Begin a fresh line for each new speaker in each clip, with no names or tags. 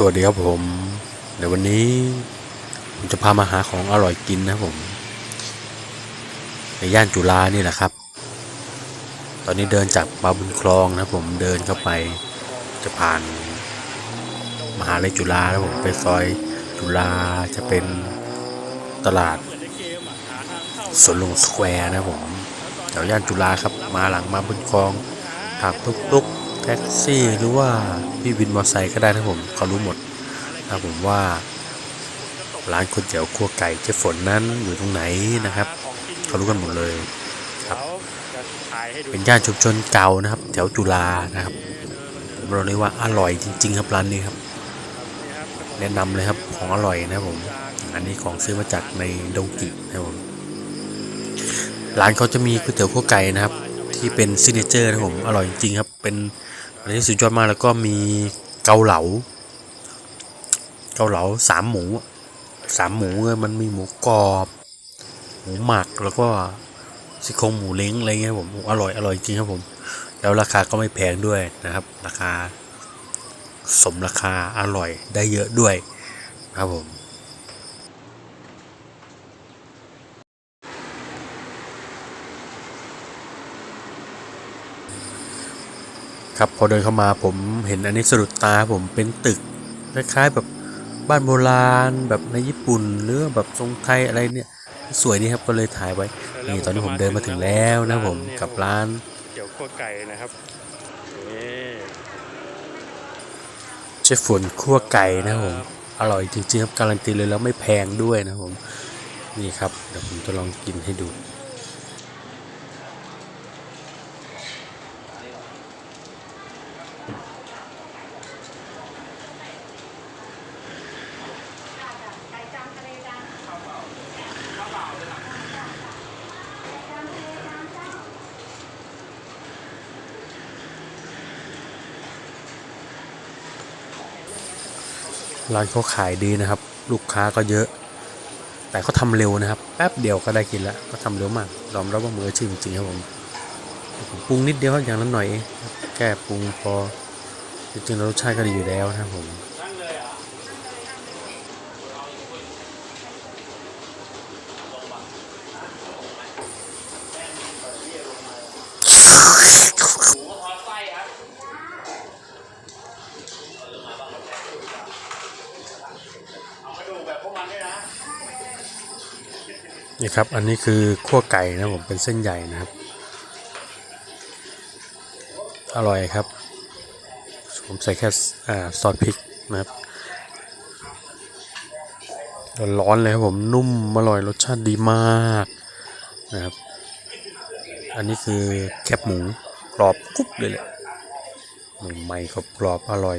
สวัสดีครับผมเดี๋ยววันนี้ผมจะพามาหาของอร่อยกินนะผมในย่านจุฬานี่แหละครับ ตอนนี้เดินจากบาบุญคลองนะผมเดินเข้าไปจะผ่าน มหาลัยจุฬาแล้วผมไปซอยจุฬาจะเป็นตลาดสวนลุงสแควร์นะผมแถวย่านจุฬาครับมาหลังมาบุญคลองถักตุกตุกๆ ท็กซี่หรือว่าพี่วินมอเตอร์ไซค์ก็ได้นะผมเขารู้หมดนะผมว่า ร้านก๋วยเตี๋ยวครัวไก่เจ๊ฝนนั้นอยู่ตรงไหนนะครับเขารู้กันหมดเลยครับเป็นย่านชุมชนเก่านะครับ แถวจุฬานะครับผมบอกเลยว่าอร่อยจริง ๆ ครับร้านนี้ครับ แนะนำเลยครับของอร่อยนะครับผม อันนี้ของซื้อมาจากในดงกินะครับผมร้านเขาจะมีก๋วยเตี๋ยวขั้วไก่นะครับ ที่เป็นซิเนเจอร์นะครับผมอร่อยจริงๆครับเป็น อะไรที่สุดยอดมากแล้วก็มีเกาเหลา เกาเหลาสามหมูสามหมูเลยมันมีหมูกรอบ หมูหมักแล้วก็ซี่โครงหมูเล้งอะไรเงี้ยผมอร่อยอร่อยจริงครับผม แล้วราคาก็ไม่แพงด้วยนะครับ ราคาสมราคาอร่อยได้เยอะด้วยครับผม ครับพอเดินเข้ามาผมเห็นอันนี้สะดุดตาผมเป็นตึกคล้ายๆแบบบ้านโบราณ แบบในญี่ปุ่นหรือแบบทรงไทยอะไรเนี่ย สวยนี่ครับก็เลยถ่ายไว้นี่ตอนนี้ผมเดินมาถึงแล้วนะผมกับร้าน
เกี่ยวขั้วไก่นะครับนี่
เชฟฝนคั่วไก่นะครับผมอร่อยจริงๆครับการันตีเลยแล้วไม่แพงด้วยนะครับผมนี่ครับเดี๋ยวผมจะลองกินให้ดู ร้านเขาขายดีนะครับ ลูกค้าก็เยอะ แต่เขาทำเร็วนะครับ แป๊บเดียวก็ได้กินแล้วก็ทำเร็วมากยอมรับว่ามือชื่อจริงครับผมผมปรุงนิดเดียวอย่างละหน่อยแค่ปรุงพอจริงๆรสชาติก็ดีอยู่แล้วนะครับผม นี่ครับ อันนี้คือขั้วไก่นะผมเป็นเส้นใหญ่นะครับ อร่อยครับ ผมใส่แค่ซอสพริกนะครับร้อนเลยครับผมนุ่มอร่อยรสชาติดีมากนะครับ อันนี้คือแคบหมูกรอบกรุบเลยแหละใหม่ๆกรอบอร่อย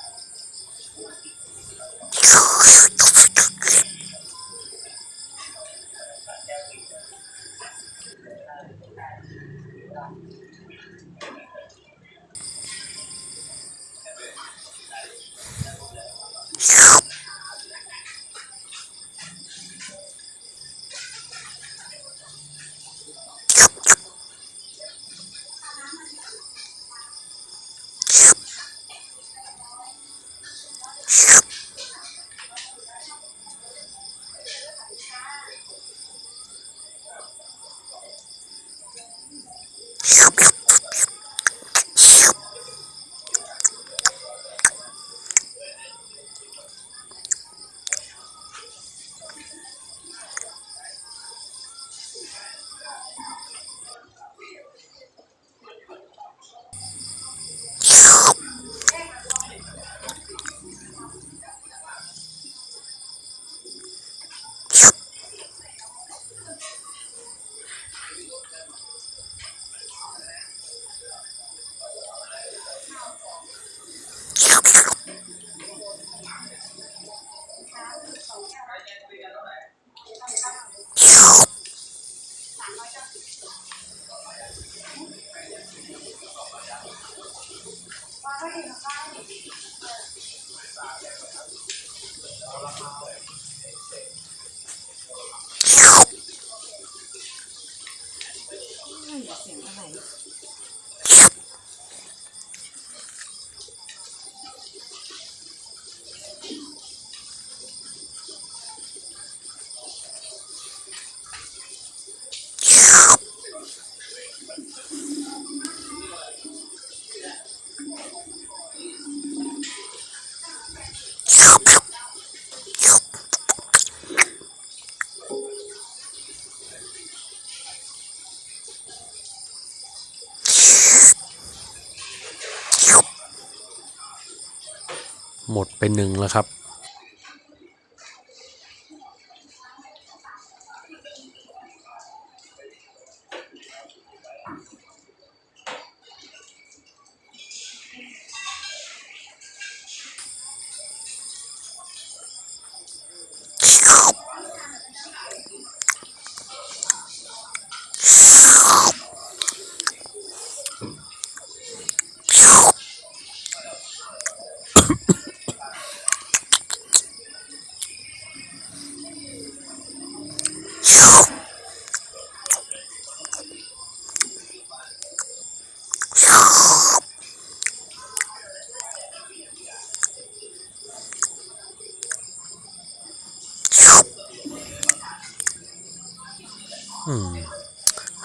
หมดไปหนึ่งแล้วครับ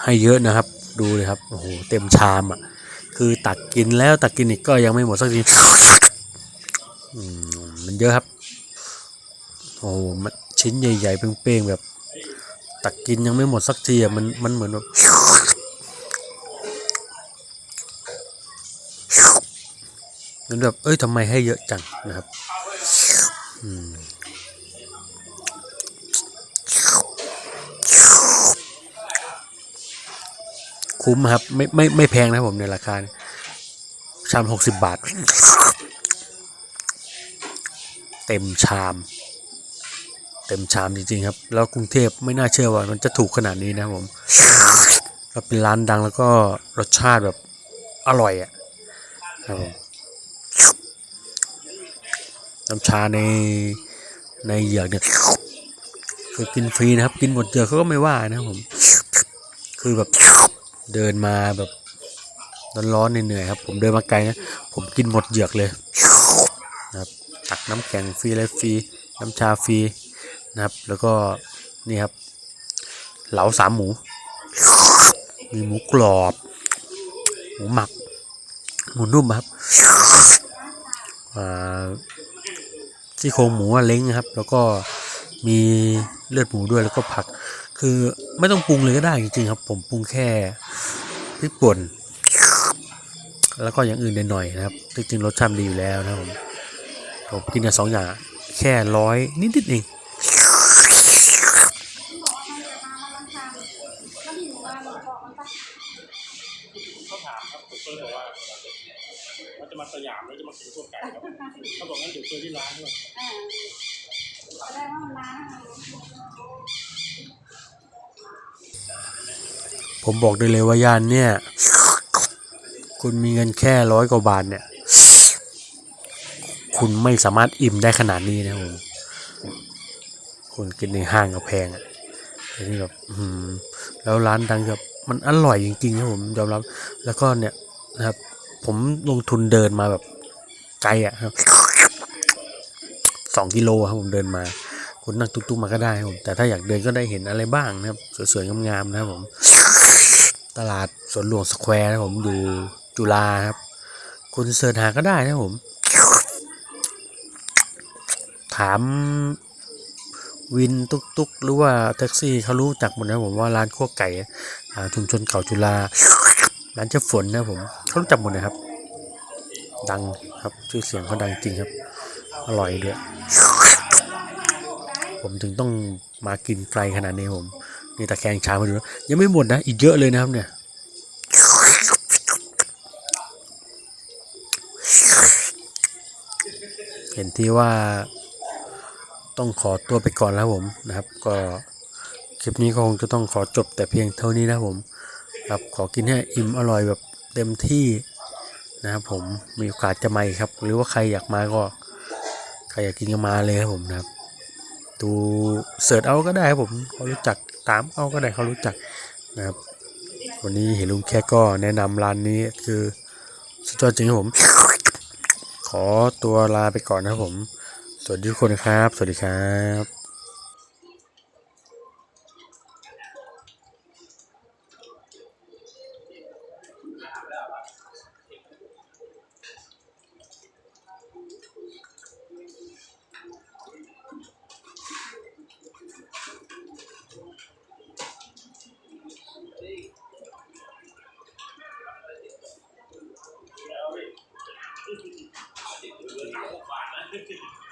ให้เยอะนะครับ ดูเลยครับ โอ้โห เต็มชามอะ คือตักกินแล้วตักกินอีกก็ยังไม่หมดสักทีมมันเยอะครับ โอ้โหมันชิ้นใหญ่ๆ เป้งๆ แบบ ตักกินยังไม่หมดสักทีอะ มัน มันเหมือนแบบมันแบบ เอ้ยทำไมให้เยอะจังนะครับ อืม คุ้มครับ ไม่ไม่ไม่แพงนะผมในราคาชามหกสิบบาท เต็มชาม เต็มชามจริงๆครับ แล้วกรุงเทพไม่น่าเชื่อว่า มันจะถูกขนาดนี้นะครับผมแล้วเป็นร้านดังแล้วก็รสชาติแบบอร่อยอะ่ะครับผมน้ำชาในในเหยือกเนี่ยคือกินฟรีนะครับ กินหมดเหยือกเขาก็ไม่ว่านะผม คือแบบ เดินมาแบบร้อนๆเหนื่อยๆครับ ผมเดินมาไกลนะ ผมกินหมดเหยือกเลยนะครับตักน้ำแข็งฟรีเลยฟรีน้ำชาฟรีนะครับ แล้วก็นี่ครับ เหลาสามหมู มีหมูกรอบ หมูหมัก หมูนุ่มครับอ่าซี่โครงหมูเล้งนะครับ แล้วก็มีเลือดหมูด้วยแล้วก็ผัก คือไม่ต้องปรุงเลยก็ได้จริงๆครับ ผมปรุงแค่พริกป่นแล้วก็อย่างอื่นหน่อยๆนะครับจริงๆรสชาติดีอยู่แล้วนะผมผมกินกันสองอย่างแค่ร้อยนิดๆเอง
มาเขาจะมาสยามแล้วจะมากินพวไก่ครับเขาบอกงั้นเดี๋ยวเจอที่ร้านด้วย
ได้ว่ามันนาน
ผมบอกได้เลยว่าย่านเนี่ย คุณมีเงินแค่ร้อยกว่าบาทเนี่ย คุณไม่สามารถอิ่มได้ขนาดนี้นะผมคุณกินในห้างก็แพงอะแต่นี่แบบแล้วร้านดังแบบมันอร่อยจริงๆครับผมยอมรับ แล้วก็เนี่ยนะครับ ผมลงทุนเดินมาแบบไกลอะครับสองกิโลครับผมเดินมาคุณนั่งตุ๊กๆมาก็ได้ครับผมแต่ถ้าอยากเดินก็ได้เห็นอะไรบ้างนะครับ สวยๆงามๆนะครับผม ตลาดสวนหลวงสแควร์นะผมอยู่จุฬาครับ คุณเสิร์ชหาก็ได้นะผม ถามวินตุกตุกหรือว่าแท็กซี่เขารู้จักหมดนะผมว่าร้านขั้วไก่ชุมชนเก่าจุฬาร้านเจ้าฝนนะผมเขารู้จักหมดนะครับ ดังครับชื่อเสียงเขาดังจริงครับ อร่อยด้วย ผมถึงต้องมากินไกลขนาดนี้ผม นี่ตะแคงชามมาดูนะยังไม่หมดนะ อีกเยอะเลยนะครับเนี่ยเห็นที่ว่าต้องขอตัวไปก่อนแล้วผมนะครับ ก็คลิปนี้ก็คงจะต้องขอจบแต่เพียงเท่านี้นะผมครับขอกินให้อิ่มอร่อยแบบเต็มที่นะครับผมมีโอกาสจะมาอีกครับ หรือว่าใครอยากมาก็ใครอยากกินก็มาเลยครับผมนะครับ ดูเสิร์ชเอาก็ได้ครับผมเขารู้จักตามเอาก็ได้เขารู้จักนะครับวันนี้เห็นลุงแค่ก็แนะนำร้านนี้คือสุดยอดจริงครับผม ขอตัวลาไปก่อนนะครับผม สวัสดีทุกคนครับ สวัสดีครับ thank